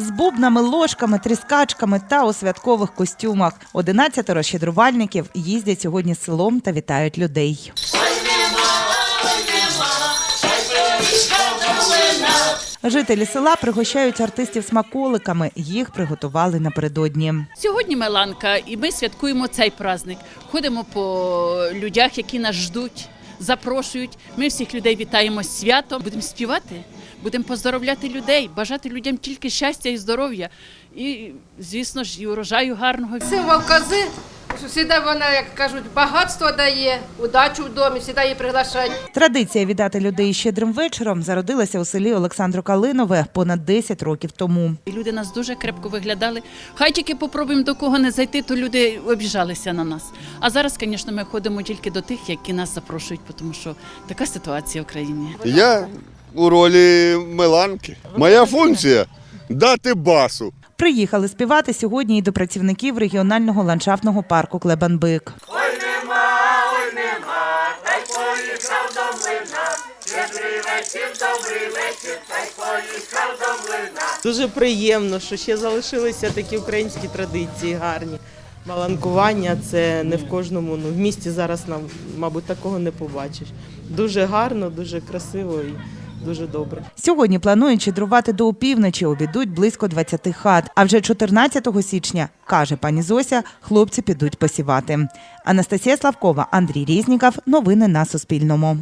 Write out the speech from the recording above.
з бубнами, ложками, тріскачками та у святкових костюмах. Одинадцятеро щедрувальників їздять сьогодні селом та вітають людей. Жителі села пригощають артистів смаколиками. Їх приготували напередодні. Сьогодні Меланка, і ми святкуємо цей праздник. Ходимо по людях, які нас ждуть, запрошують. Ми всіх людей вітаємо з святом. Будемо співати, будемо поздоровляти людей, бажати людям тільки щастя і здоров'я. І, звісно ж, і урожаю гарного. Символ кози, що завжди вона, як кажуть, багатство дає, удачу в домі, завжди її приглашають. Традиція вітати людей щедрим вечором зародилася у селі Олександро Калинове понад 10 років тому. І люди нас дуже крепко виглядали. Хай тільки попробуємо до кого не зайти, то люди обіжалися на нас. А зараз, звісно, ми ходимо тільки до тих, які нас запрошують, тому що така ситуація в країні. Я у ролі Меланки. Моя функція дати басу. Приїхали співати сьогодні і до працівників регіонального ландшафтного парку Клебанбик. Дуже приємно, що ще залишилися такі українські традиції гарні. Маланкування це не в кожному. Ну, в місті зараз нам, мабуть, такого не побачиш. Дуже гарно, дуже красиво і дуже добре. Сьогодні планують щедрувати до опівночі, обідуть близько 20 хат. А вже 14 січня, каже пані Зося, хлопці підуть посівати. Анастасія Славкова, Андрій Різніков. Новини на Суспільному.